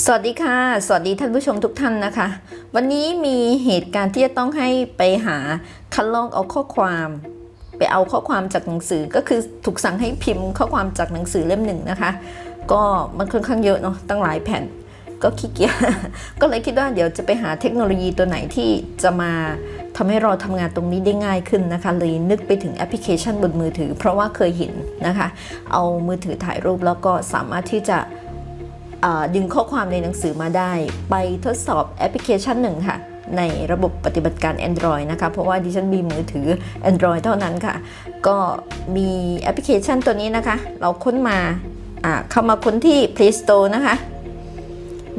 สวัสดีค่ะ สวัสดีท่านผู้ชมทุกท่านนะคะ วันนี้มีเหตุการณ์ที่จะต้องให้ไปหาคัดลอกเอาข้อความ ไปเอาข้อความจากหนังสือก็คือถูกสั่งให้พิมพ์ข้อความจากหนังสือเล่มหนึ่งนะคะ ก็มันค่อนข้างเยอะเนาะตั้งหลายแผ่นก็ขี้เกียจก็เลยคิดว่าเดี๋ยวจะไปหาเทคโนโลยีตัวไหนที่จะมาทำให้เราทำงานตรงนี้ได้ง่ายขึ้นนะคะเลยนึกไปถึงแอปพลิเคชันบนมือถือ เพราะว่าเคยเห็นนะคะ เอามือถือถ่ายรูปแล้วก็สามารถที่จะ ดึงข้อความในหนังสือมาได้ ไปทดสอบแอปพลิเคชันหนึ่งค่ะ ในระบบปฏิบัติการ Android นะคะ เพราะว่าดิฉันมีมือถือ Android เท่านั้นค่ะ ก็มีแอปพลิเคชันตัวนี้นะคะ เราค้นมาเข้ามาค้นที่ Play Store นะคะ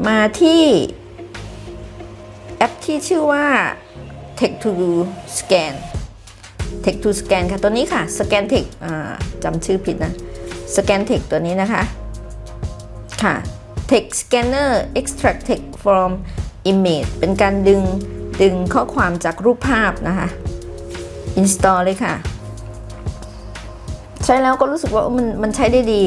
มาที่แอปที่ชื่อว่า Text to Scan Text to Scan ค่ะ ตัวนี้ค่ะ Scan Text อ่าจำชื่อผิดนะ Scan Text ตัวนี้นะคะ ค่ะ Text Scanner Extract Text from Image เป็นการดึงดึงข้อความจากรูปภาพนะคะ Install เลยค่ะ ใช้แล้วก็รู้สึกว่ามันมันใช้ได้ดี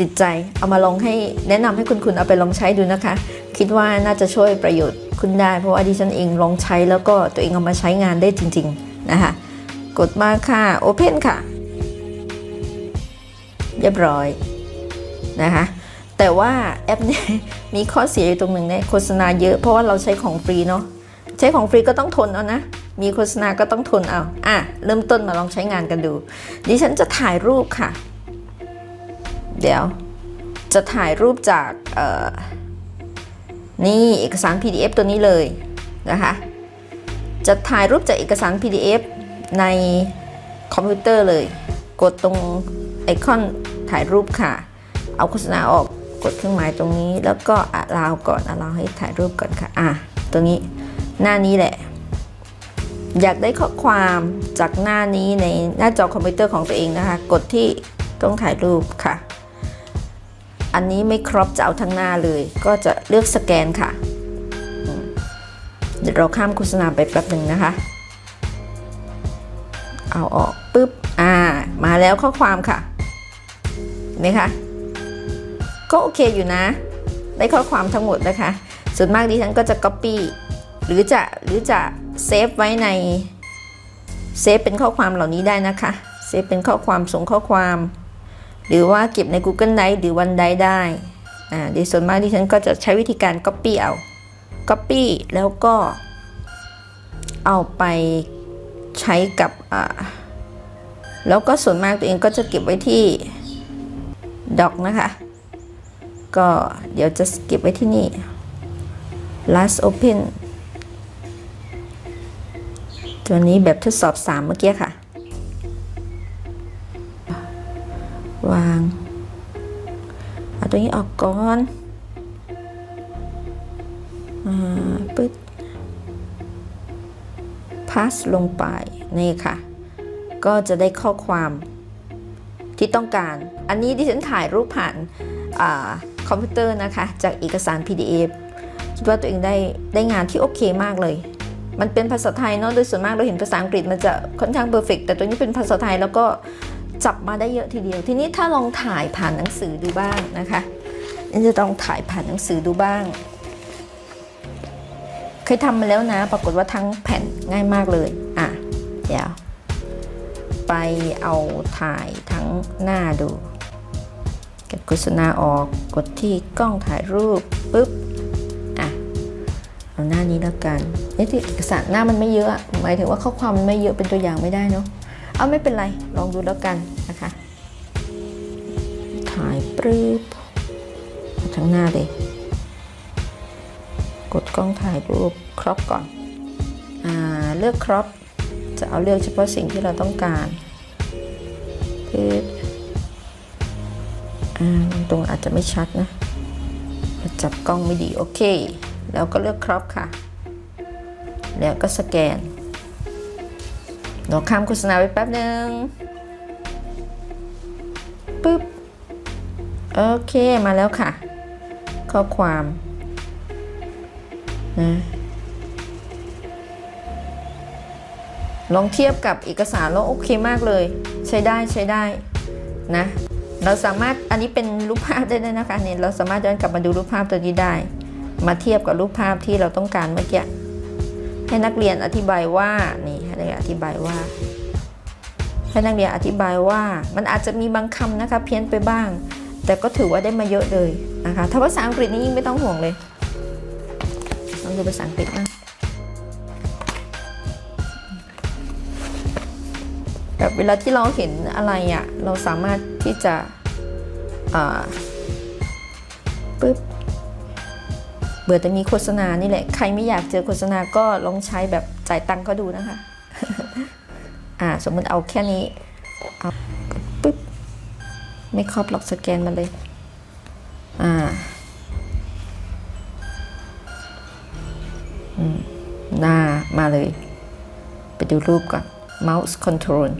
ติดใจเอามาลองให้แนะนำให้คุณคุณเอาไปลองใช้ดูนะคะ คิดว่าน่าจะช่วยประโยชน์คุณได้ เพราะว่าดิฉันเองลองใช้แล้วก็ตัวเองเอามาใช้งานได้จริง ๆ นะคะ กดมาค่ะ Open ค่ะ เรียบร้อยนะคะ แต่ว่าแอปนี้มีข้อเสียอยู่ตรงหนึ่งเนี่ยโฆษณาเยอะเพราะว่าเราใช้ของฟรีเนาะใช้ของฟรีก็ต้องทนเอานะ มีโฆษณาก็ต้องทนเอาอะเริ่มต้นมาลองใช้งานกันดู ดิฉันจะถ่ายรูปค่ะ เดี๋ยว จะถ่ายรูปจากนี่เอกสาร PDF ตัวนี้เลยนะคะจะถ่ายรูปจากเอกสาร PDF ในคอมพิวเตอร์เลย กดตรงไอคอนถ่ายรูปค่ะ เอาโฆษณาออก กดเครื่องหมายตรงนี้ แล้วก็อะลาวก่อนอะลาวให้ถ่ายรูปก่อนค่ะอะตรงนี้หน้านี้แหละ อยากได้ข้อความจากหน้านี้ในหน้าจอคอมพิวเตอร์ของตัวเองนะคะ กดที่ต้องถ่ายรูปค่ะ อันนี้ไม่ครบจะเอาทั้งหน้าเลย ก็จะเลือกสแกนค่ะเดี๋ยวเราข้ามโฆษณาไปแป๊บหนึ่งนะคะ เอาออกปุ๊บ อ่า มาแล้วข้อความค่ะเห็นไหมคะ ก็โอเคอยู่นะ ได้ข้อความทั้งหมดนะคะ ส่วนมากดิฉันก็จะ Copy หรือจะหรือจะเซฟไว้ในเซฟเป็นข้อความเหล่านี้ได้นะคะเซฟเป็นข้อความส่งข้อความ หรือว่าเก็บใน Google Drive หรือ OneDrive ได้อ่าดิส่วนมากดิฉันก็จะใช้วิธีการ Copy เอา Copy แล้วก็เอาไปใช้กับอ่าแล้วก็ส่วนมากตัวเองก็จะเก็บไว้ที่ดอกนะคะ ก็เดี๋ยวจะเก็บไว้ที่นี่ last open ตัวนี้แบบทดสอบ 3 เมื่อกี้ค่ะ วาง เอาตัวนี้ออกก่อนอ่าปึ๊ด pass ลงไป นี่ค่ะ ก็จะได้ข้อความที่ต้องการ อันนี้ดิฉันถ่ายรูปผ่านอ่า อมพิวเตอร์นะคะ จากเอกสาร PDF คิดว่าตัวเองได้ได้งานที่โอเคมากเลย มันเป็นภาษาไทยเนาะโดยส่วนมากเราเห็นภาษาอังกฤษมันจะค่อนข้างเพอร์เฟกแต่ตัวนี้เป็นภาษาไทยแล้วก็จับมาได้เยอะทีเดียว ทีนี้ถ้าลองถ่ายผ่านหนังสือดูบ้างนะคะนี่จะต้องถ่ายผ่านหนังสือดูบ้าง เคยทำมาแล้วนะ ปรากฏว่าทั้งแผ่นง่ายมากเลย อะ เดี๋ยว ไปเอาถ่ายทั้งหน้าดู กดโฆษณาออกกดที่กล้องถ่ายรูปปุ๊บอะเอาหน้านี้แล้วกันเอ๊ะที่เอกสารหน้ามันไม่เยอะหมายถึงว่าข้อความมันไม่เยอะเป็นตัวอย่างไม่ได้เนาะเอาไม่เป็นไรลองดูแล้วกันนะคะ ถ่ายปรึ๊บทั้งหน้าเลย กดกล้องถ่ายรูปครอปก่อนอ่าเลือกครอปจะเอาเลือกเฉพาะสิ่งที่เราต้องการปึ๊บอ่า ตรงอาจจะไม่ชัดนะ จับกล้องไม่ดี โอเค แล้วก็เลือกครอปค่ะ แล้วก็สแกนเราข้ามโฆษณาไปแป๊บหนึ่งปึ๊บ โอเคมาแล้วค่ะ ข้อความนะลองเทียบกับเอกสารแล้วโอเคมากเลย ใช้ได้ใช้ได้นะ เราสามารถอันนี้เป็นรูปภาพได้เลยนะคะเนี่ยเราสามารถย้อนกลับมาดูรูปภาพตัวนี้ได้ มาเทียบกับรูปภาพที่เราต้องการเมื่อกี้ให้นักเรียนอธิบายว่านี่ให้นักเรียนอธิบายว่าให้นักเรียนอธิบายว่า มันอาจจะมีบางคำนะคะเพี้ยนไปบ้าง แต่ก็ถือว่าได้มาเยอะเลยนะคะถ้าภาษาอังกฤษนี่ยิ่งไม่ต้องห่วงเลยลองดูภาษาอังกฤษนะ แบบเวลาที่เราเห็นอะไรอะ่ะเราสามารถที่จะปึ๊บเบื่อแต่มีโฆษณานี่แหละ ใครไม่อยากเจอโฆษณาก็ลองใช้แบบจ่ายตังค์ก็ดูนะคะ อ่า สมมติเอาแค่นี้ เอาปึ๊บ ไม่ครอบล็อกสแกนมันเลย อ่า อืม หน้ามาเลย ไปดูรูปก่อน mouse control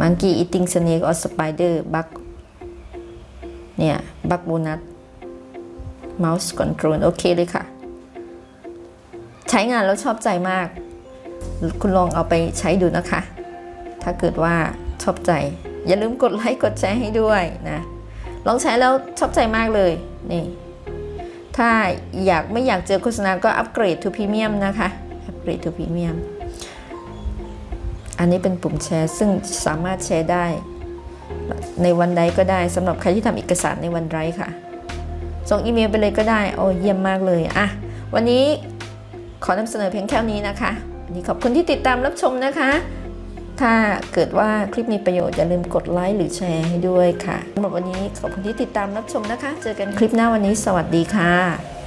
monkey eating snake or spider bug เนี่ย bug bonus mouse control โอเคเลยค่ะ ใช้งานแล้วชอบใจมาก คุณลองเอาไปใช้ดูนะคะ ถ้าเกิดว่าชอบใจ อย่าลืมกดไลค์กดแชร์ให้ด้วยนะ ลองใช้แล้วชอบใจมากเลยนี่ถ้าอยากไม่อยากเจอโฆษณาก็อัปเกรด to premium นะคะ อัปเกรด to premium อันนี้เป็นปุ่มแชร์ ซึ่งสามารถแชร์ได้ ในวันใดก็ได้สำหรับใครที่ทำเอกสารในวันไรค่ะ ส่งอีเมลไปเลยก็ได้ โอ้เยี่ยมมากเลยอะวันนี้ขอนำเสนอเพียงแค่นี้นะคะวันนี้ขอบคุณที่ติดตามรับชมนะคะ ถ้าเกิดว่าคลิปมีประโยชน์อย่าลืมกดไลค์หรือแชร์ให้ด้วยค่ะสำหรับวันนี้ขอบคุณที่ติดตามรับชมนะคะ เจอกันคลิปหน้าวันนี้สวัสดีค่ะ